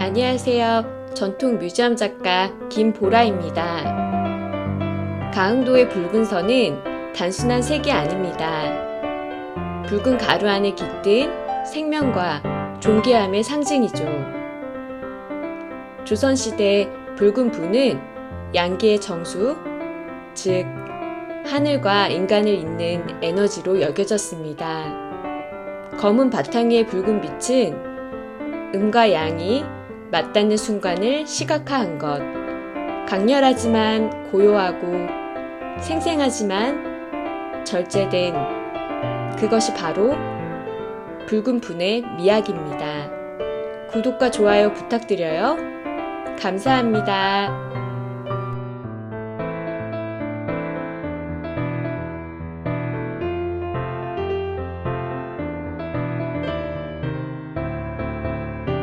안녕하세요. 전통 뮤지엄 작가 김보라입니다. 가흥도의 붉은 선은 단순한 색이 아닙니다. 붉은 가루 안에 깃든 생명과 존귀함의 상징이죠. 조선시대 붉은 부는 양계의 정수, 즉, 하늘과 인간을 잇는 에너지로 여겨졌습니다. 검은 바탕 위의 붉은 빛은 음과 양이 맞닿는 순간을 시각화한 것. 강렬하지만 고요하고 생생하지만 절제된 그것이 바로 붉은 분의 미학입니다. 구독과 좋아요 부탁드려요. 감사합니다.